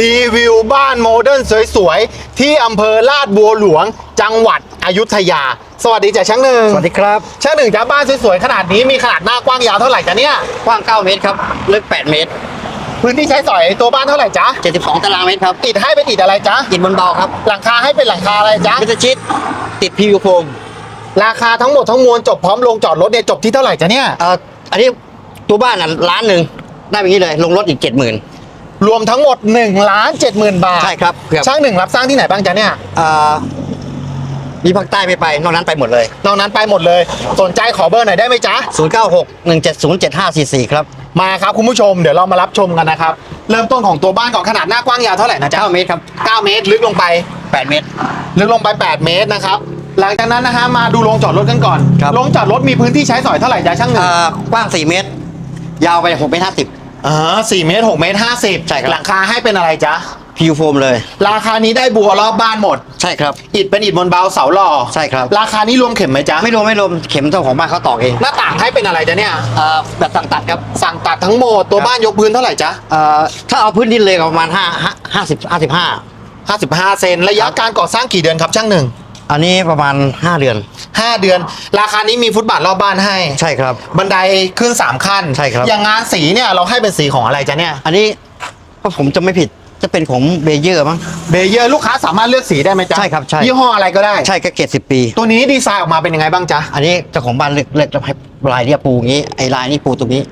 รีวิวบ้านโมเดิร์นสวยๆ ที่อำเภอลาดบัวหลวง จังหวัดอยุธยา สวัสดีจ้ะช่างหนึ่งสวัสดีครับ ช่างหนึ่งจ้าบ้านสวยๆ ขนาดนี้มีขนาดหน้ากว้างยาวเท่าไหร่จ้ะเนี่ย กว้าง 9 เมตรครับ ลึก 8 เมตร พื้นที่ใช้สอยตัวบ้านเท่าไหร่จ๊ะ72 ตารางเมตรครับ อิฐให้เป็นอิฐอะไรจ๊ะ อิฐบนเบาครับ หลังคาให้เป็นหลังคาอะไรจ๊ะมิตรชิด ติดพีวีโฟมราคาทั้งหมดทั้งมวลจบพร้อมลงจอดรถเนี่ยจบที่เท่าไหร่จ๊ะเนี่ย เอ่ออันนี้ตัวบ้านอะล้านหนึ่งได้แบบนี้เลย ลงรถอีก 70,000 รวมทั้งหมด1ล้าน7 0,000บาทใช่ครับครับ ช่างหนึ่งรับสร้างที่ไหนบ้างจ๊ะเนี่ยเอ่อมีภาคใต้ไม่ไป นอกนั้นไปหมดเลย นอกนั้นไปหมดเลย สนใจขอเบอร์หน่อยได้ไหมจ๊ะ 096 170 7544 ครับมาครับคุณผู้ชมเดี๋ยวเรามารับชมกันนะครับ เริ่มต้นของตัวบ้านก่อนขนาดหน้ากว้างยาวเท่าไหร่นะจ๊ะ9เมตรครับ 9เมตรลึกลงไป 8 เมตร ลึกลงไป 8 เมตรนะครับ หลังจากนั้นนะฮะมาดูโรงจอดรถกันก่อนครับ โรงจอดรถมีพื้นที่ใช้สอยเท่าไหร่จ๊ะช่างหนึ่งเอ่อกว้าง 4 เมตร ยาวไป6เมตร50 อ่า4เมตร6เมตร50ใช่ครับ หลังคาให้เป็นอะไรจ๊ะพีวีโฟมเลย ราคานี้ได้บัวรอบบ้านหมด ใช่ครับ อิฐเป็นอิฐบนเบาเสาหล่อใช่ครับ ราคานี้รวมเข็มไหมจ๊ะ ไม่รวมไม่รวมเข็มเจ้าของบ้านเขาตอกเองหน้าต่างให้เป็นอะไรจ๊ะเนี่ย เอ่อแบบสั่งตัดครับสั่งตัดทั้งหมดตัวครับบ้านยกพื้นเท่าไหร่จ๊ะเอ่อถ้าเอาพื้นดินเลยก็ประมาณห้าห้าห้าสิบห้าสิบห้า55 เซนระยะการก่อสร้างกี่เดือนครับช่างหนึ่ง อันนี้ประมาณห้าเดือน 5 เดือน ราคานี้มีฟุตบาทรอบบ้านให้ ใช่ครับ บันไดขึ้น 3 ขั้นใช่ครับ อย่างงานสีเนี่ยเราให้เป็นสีของอะไรจ๊ะเนี่ย อันนี้ถ้าผมจะไม่ผิดจะเป็นของเบเยอร์มั้ง เบเยอร์ลูกค้าสามารถเลือกสีได้ไหมจ๊ะ ใช่ครับใช่ ยี่ห้ออะไรก็ได้ ใช่ก็เกตสิบปี ตัวนี้ดีไซน์ออกมาเป็นยังไงบ้างจ๊ะ อันนี้เจ้าของบ้านเลือกเลือกจะให้ลายเนี่ยปูอย่างนี้ ไอ้ลายนี่ปูตรงนี้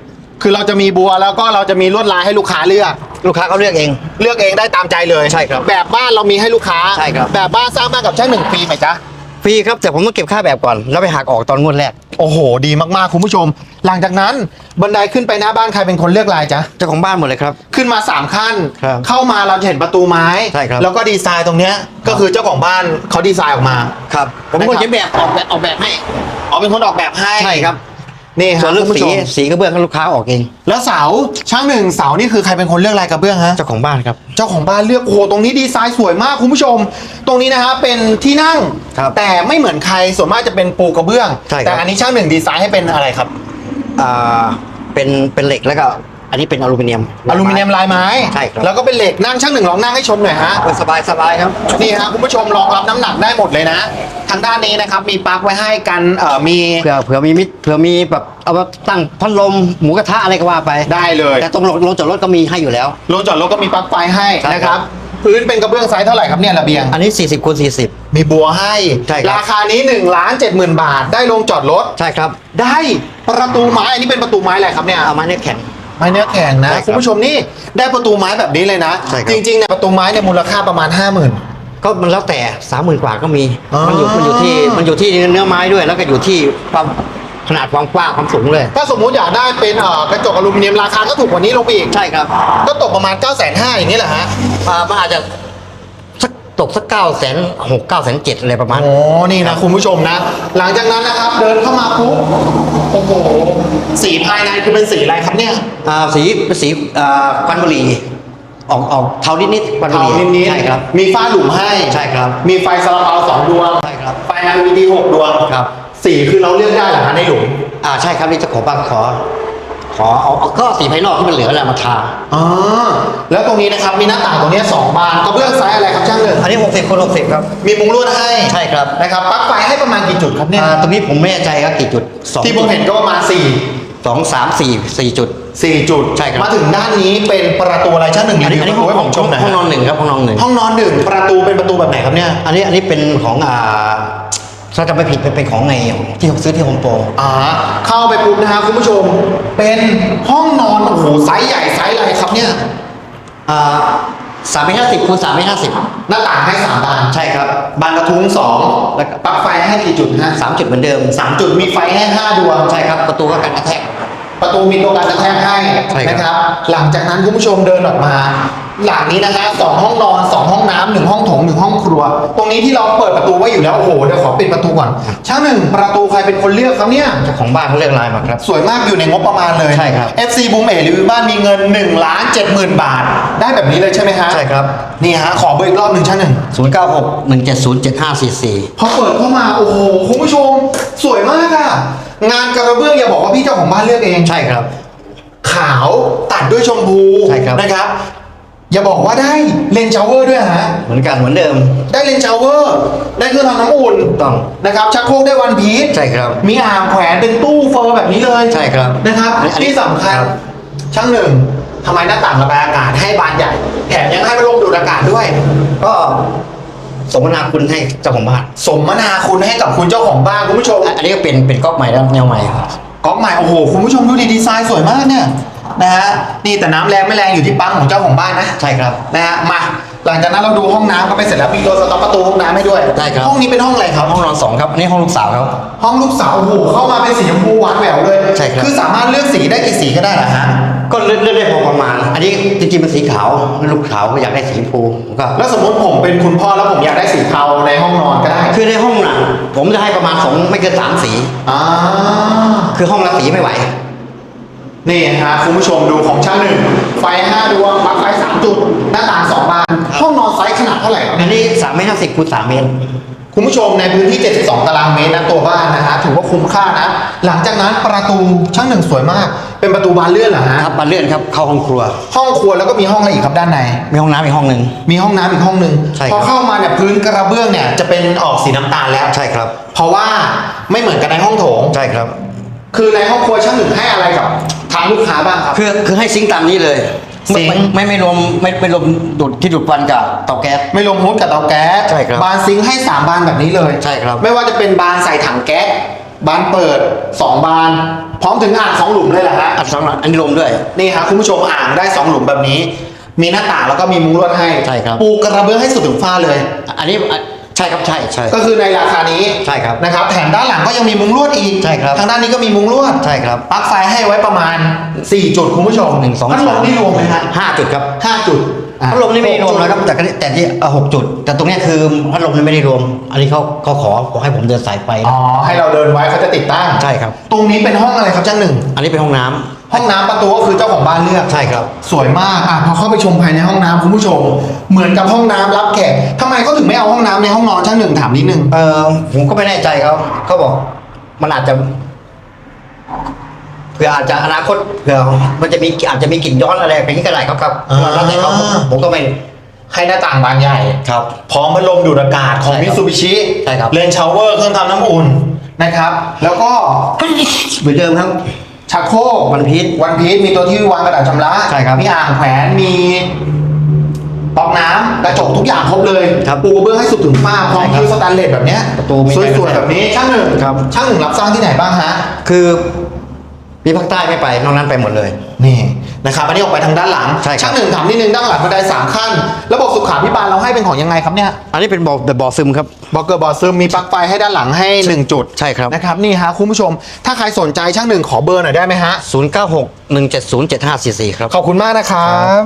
คือเราจะมีบัวแล้วก็เราจะมีลวดลายให้ลูกค้าเลือก ลูกค้าเขาเลือกเอง เลือกเองได้ตามใจเลยใช่ครับแบบบ้านเรามีให้ลูกค้าใช่ครับ แบบบ้านสร้างบ้านกับช่างหนึ่งปีไหมจ๊ะ ฟรีครับแต่ผมต้องเก็บค่าแบบก่อน แล้วไปหักออกตอนงวดแรกโอ้โห ดีมากๆ คุณผู้ชม หลังจากนั้นบันไดขึ้นไปหน้าบ้านใครเป็นคนเลือกลายจ๊ะ เจ้าของบ้านหมดเลยครับ ขึ้นมา 3 ขั้น ครับเข้ามาเราจะเห็นประตูไม้ ใช่ครับ แล้วก็ดีไซน์ตรงเนี้ยก็คือเจ้าของบ้านเขาดีไซน์ออกมา ครับ ผมเป็นคนนะครับเขียนแบบออกแบบออกแบบให้อ๋อเป็นคนออกแบบให้ใช่ครับ นี่คส่รัวบนเรื่องคุณสีผู้ชมสีกระเบื้องให้ลูกค้าออกเอง แล้วเสาช่างหนึ่งเสานี่คือใครเป็นคนเลือกลายกระเบื้องฮะ เจ้าของบ้านครับ เจ้าของบ้านเลือกโอ้โหตรงนี้ดีไซน์สวยมากคุณผู้ชม ตรงนี้นะฮะเป็นที่นั่ง ครับแต่ไม่เหมือนใครส่วนมากจะเป็นปูกระเบื้อง ใช่ครับ แต่อันนี้ช่างหนึ่งดีไซน์ให้เป็นอะไรครับ อ่าเป็นเป็นเหล็กแล้วก็ อันนี้เป็นอลูมิเนียม อลูมิเนียมลายไม้ใช่ครับ แล้วก็เป็นเหล็กนั่งช่างหนึ่งลองนั่งให้ชมหน่อยฮะ เออสบายสบายครับ นี่ฮะคุณผู้ชมรองรับน้ำหนักได้หมดเลยนะ ทางด้านนี้นะครับมีปลั๊กไว้ให้กันเอ่อมีเผื่อเผื่อมีมิตรเผื่อมีแบบเอามาตั้งพัดลมหมูกระทะอะไรก็ว่าไปได้เลยแต่ตรงลงจอดรถก็มีให้อยู่แล้ว โรงจอดรถก็มีปลั๊กไฟให้ใช่นะคครัรับบพื้นเป็นกระเบื้องไซส์เท่าไหร่ครับเนี่ยระเบียง อันนี้ 40คูณ40 มีบัวให้ ใช่ครับ ราคานี้1นึ่งล้านเจ็ดหมื่นบาท ได้โรงจอดรถ ใช่ครับได้ประตูไม้ อันนี้เป็นประตูไม้อะไรครับเนี่ย เอามาเนี่ยแข็ง ไม้เนื้อแข็งนะใช่ครับคุณผู้ชมนี่ได้ประตูไม้แบบนี้เลยนะ ใช่ครับ จริงๆเนี่ยประตูไม้เนี่ยมูลค่าประมาณ 5 0,000 ก็มันแล้วแต่สามหมื่นกว่าก็มี อ๋อ มันอยู่มันอยู่ที่มันอยู่ที่เนื้อไม้ด้วย แล้วก็อยู่ที่ความขนาดความกว้างความสูงเลย ถ้าสมมุติอยากได้เป็นเอ่อกระจกอลูมิเนียมราคาก็ถูกกว่านี้ลงไปอีก ใช่ครับก็ตกประมาณ 9 5 0 0 0อย่างนี้แหละฮะ อ่ามันอาจจะสัก ตกสักเก้าแสนหกเก้าแสนเจ็ดอะไรประมาณโอ้นี่นะคุณผู้ชมนะ หลังจากนั้นนะครับ เดินเข้ามาปุ๊บ โอ้โห สีภายในคือเป็นสีอะไรครับเนี่ย อ่าสีเป็นสีอ่าควันบุหรี่ออกออกเทานิดๆควันบุเทาหรี่นิดๆใช่ครับ มีฝ้าหลุมให้ใช่ครับมีไฟซาลาเปาสองดวงใช่ครับไฟ LED หกดวงครับ สีคือเราเลือกได้เหรอฮะในหลุม อ่าใช่ครับนี่เจ้าของบ้านขอ ขอเอาเอาก็สีภายนอกที่มันเหลือแหละมาทา อ๋อแล้วตรงนี้นะครับมีหน้าต่างตรงนี้สองบานกระเบื้องไซส์อะไรครับช่างหนึ่งอันนี้หกสิบคูณหกสิบครับ มีมุงลวดให้ใช่ครับ นะครับปลั๊กไฟให้ประมาณกี่จุดครับเนี่ยอ่าตรงนี้ผมไม่แน่ใจครับกี่จุดสองที่ผมเห็นก็ประมาณ4สองสามสี่สี่จุด4จุดใช่ครับ มาถึงด้านนี้เป็นประตูอะไรช่างหนึ่งอันรีนี้วิวอันนี้ประตูให้ผมชมหน่อยห้องนอนฮะหนึ่งครับห้องนอนหนึ่งห้องนอนหนึ่งประตูเป็นประตูแบบไหนครับเนี่ย อันนี้อันนี้เป็นของอ่า ถ้าจำไม่ผิดเป็นเป็นของในที่ผมซื้อที่โฮมโปรอ่าเข้าไปปุ๊บนะฮะคุณผู้ชม เป็นห้องนอนโอ้โหไซส์ใหญ่ไซส์อะไรครับเนี่ยอ่าสามเมตรห้าสิบคูณสามเมตรห้าสิบหน้าต่างให้สามบานใช่ครับ บานกระทุ้งสองแล้วก็ปลั๊กไฟให้กี่จุดฮะสามจุดเหมือนเดิมสามจุดมีไฟให้ห้าดวงใช่ครับ ประตูก็กันกระแทกประตูมีตัวการกระแทกให้ใช่ครับ นะครับ หลังจากนั้นคุณผู้ชมเดินออกมา หลังนี้นะฮะสองห้องนอนสองห้องน้ำหนึ่งห้องโถงหนึ่งห้องครัว ตรงนี้ที่เราเปิดประตูไว้อยู่แล้วโอ้โหเดี๋ยวขอปิดประตูก่อนช่างหนึ่งประตูใครเป็นคนเลือกครับเนี่ย เจ้าของบ้านเขาเลือกลายมาครับ สวยมากอยู่ในงบประมาณเลยใช่ครับ FC บูมเอรีวิวบ้านมีเงิน1ล้าน7หมื่นบาท ได้แบบนี้เลยใช่ไหมฮะใช่ครับ นี่ฮะขอเบอร์อีกรอบหนึ่งช่างหนึ่งศูนย์เก้าหกหนึ่งเจ็ดศูนย์เจ็ดห้าสี่สี่พอเปิดเข้ามาโอ้โหคุณผู้ชม สวยมากอะงานกระเบื้องอย่าบอกว่าพี่เจ้าของบ้านเลือกเองใช่ครับขาวตัดด้วยชมพูใช่ครับนะครับ อย่าบอกว่าได้เลนชาวเวอร์ด้วยฮะ เหมือนกันเหมือนเดิม ได้เลนชาวเวอร์ ได้เครื่องทำน้ำอุ่นถูกต้องนะครับชักโครกได้วันพีชใช่ครับ มีอ่างแขวนเป็นตู้เฟอร์แบบนี้เลยใช่ครับนะครับอันนี้ที่สำคัญครับ ช่างหนึ่งทำไมหน้าต่างระบายอากาศให้บานใหญ่ แถมยังให้พัดลมดูดอากาศด้วย ก็สมนาคุณให้เจ้าของบ้านสมนาคุณให้กับคุณเจ้าของบ้านคุณผู้ชมอันอันนี้ก็เป็นเป็นก๊อกใหม่แล้วแนวใหม่ครับก๊อกใหม่โอ้โหคุณผู้ชมดูดีดีไซน์สวยมากเนี่ย นะฮะนี่แต่น้ำแรงไม่แรงอยู่ที่ปั๊มของเจ้าของบ้านนะใช่ครับนะฮะมาหลังจากนั้นเราดูห้องน้ำก็ไปเสร็จแล้วมีตัวสต็อปประตูห้องน้ำให้ด้วยได้ครับห้องนี้เป็นห้องอะไรครับห้องนอนสองครับอันนี่ห้องลูกสาวครับห้องลูกสาวโอ้โหเข้ามาเป็นสีชมพูหวานแหววเลยใช่ครับคือสามารถเลือกสีได้กี่สีก็ได้เหรอฮะก็เลือกเลือกได้พอประมาณ อันนี้จริงๆมันสีขาวลูกขาวก็อยากได้สีชมพูผมก็แล้วสมมติผมเป็นคุณพ่อแล้วผมอยากได้สีเทาในห้องนอนก็ได้คือในห้องน่ะผมจะให้ประมาณสองไม่เกินสามสีอ่าคือห้องละสีไม่ไหว นี่ฮะคุณผู้ชมดูของช่างหนึ่งไฟ5ดวงปลั๊กไฟ3จุด หน้าต่าง2บานห้องนอนไซส์ขนาดเท่าไหร่ครับอันนี้สามเมตรห้าสิบคูณสามเมตร คุณผู้ชมในพื้นที่ 72 ตารางเมตรนะตัวบ้านนะฮะถือว่าคุ้มค่านะ หลังจากนั้นประตูช่างหนึ่งสวยมาก เป็นประตูบานเลื่อนเหรอฮะครับบานเลื่อนครับ เข้าห้องครัว ห้องครัวแล้วก็มีห้องอะไรอีกครับด้านใน มีห้องน้ำอีกห้องหนึ่ง มีห้องน้ำอีกห้องหนึ่งใช่ครับ พอเข้ามาเนี่ยพื้นกระเบื้องเนี่ยจะเป็นออกสีน้ำตาลแล้ว ใช่ครับ เพราะว่าไม่เหมือนกับในห้องโถง ใช่ครับ คือในห้องครัวช่างหนึ่งให้อะไรกับ ทางลูกค้าบ้างครับ คือคือให้ซิงค์ตามนี้เลยซิงค์ไม่ไม่ไม่รวมไม่ไม่รวมดูดที่ดูดควันกับเตาแก๊ส ไม่รวมฮุดกับเตาแก๊สใช่ครับบานซิงค์ให้3บานแบบนี้เลยใช่ครับ ไม่ว่าจะเป็นบานใส่ถังแก๊สบานเปิด2บาน พร้อมถึงอ่างสองหลุมเลยแหละฮะอันสองอันนี้รวมด้วย นี่ครับคุณผู้ชมอ่างได้2หลุมแบบนี้ มีหน้าต่างแล้วก็มีมุ้งลวดให้ใช่ครับ ปูกระเบื้องให้สุดถึงฝ้าเลย อันนี้อะ ใช่ครับใช่ใช่ ก็คือในราคานี้ใช่ครับนะครับแถมด้านหลังก็ยังมีมุ้งลวดอีกใช่ครับทางด้านนี้ก็มีมุ้งลวดใช่ครับปลั๊กไฟให้ไว้ประมาณ 4 จุดคุณผู้ชมหนึ่งสองพัดลมนี่รวมไหมฮะห้าจุดครับห้าจุดอะพัดลมนี่ไม่ได้รวมนะครับแต่ก็แต่ที่เอ่อหกจุด แต่ตรงเนี้ยคือพัดลมนี่ไม่ได้รวม อันนี้เขาเขาขอขอให้ผมเดินสายไฟอ๋อให้เราเดินไว้เขาจะติดตั้งใช่ครับ ตรงนี้เป็นห้องอะไรครับจ้าหนึ่งอันนี้เป็นห้องน้ำ ห้องน้ำประตูก็คือเจ้าของบ้านเลือกใช่ครับ สวยมากอะพอเข้าไปชมภายในห้องน้ำคุณผู้ชม เหมือนกับห้องน้ำรับแขกทำไมเขาถึงไม่เอาห้องน้ำในห้องนอนช่างหนึ่งถามนิดนึง เออผมก็ไม่แน่ใจเขาเขาบอก มันอาจจะเผื่ออาจจะอนาคตเผื่อมันจะมีอาจจะมีกลิ่นย้อนอะไรอย่างนี้ก็ได้ครับครับอ่า แล้วแต่เขาผมก็ไม่ให้หน้าต่างบานใหญ่ ครับ พร้อมพัดลมดูดอากาศของใช่มิครับซูบิชิใช่ครับ เลนชาวเวอร์เครื่องทำน้ำอุ่นนะครับ แล้วก็ เหมือนเดิมครับ ชักโครกวันพีช วันพีชมีตัวที่วางกระดาษชำระใช่ครับมีอ่างแขวนมีป๊อกน้ำกระจกทุกอย่างครบเลยครับปูเบื้องให้สุดถึงฝ้าพร้อมใช่ครับคิวสแตนเลสแบบเนี้ยประตูมีสวยๆแบบนี้ช่างหนึ่งครับ ช่างหนึ่งรับสร้างที่ไหนบ้างฮะ คือมีภาคใต้ไม่ไปนอกนั้นไปหมดเลย นี่ นะครับอันนี้ออกไปทางด้านหลังใช่ครับช่างหนึ่งถามนิดนึงด้านหลังบันไดสามขั้น ระบบสุขาพิบาลเราให้เป็นของยังไงครับเนี่ยอันนี้เป็นบ่อแบบบ่อซึมครับ บอกเกอร์บอซึมมีปลั๊กไฟให้ด้านหลังให้1จุดใช่ครับ นะครับนี่ฮะคุณผู้ชม ถ้าใครสนใจช่างหนึ่งขอเบอร์หน่อยได้ไหมฮะ096 170 7544 ครับ ขอบคุณมากนะครับ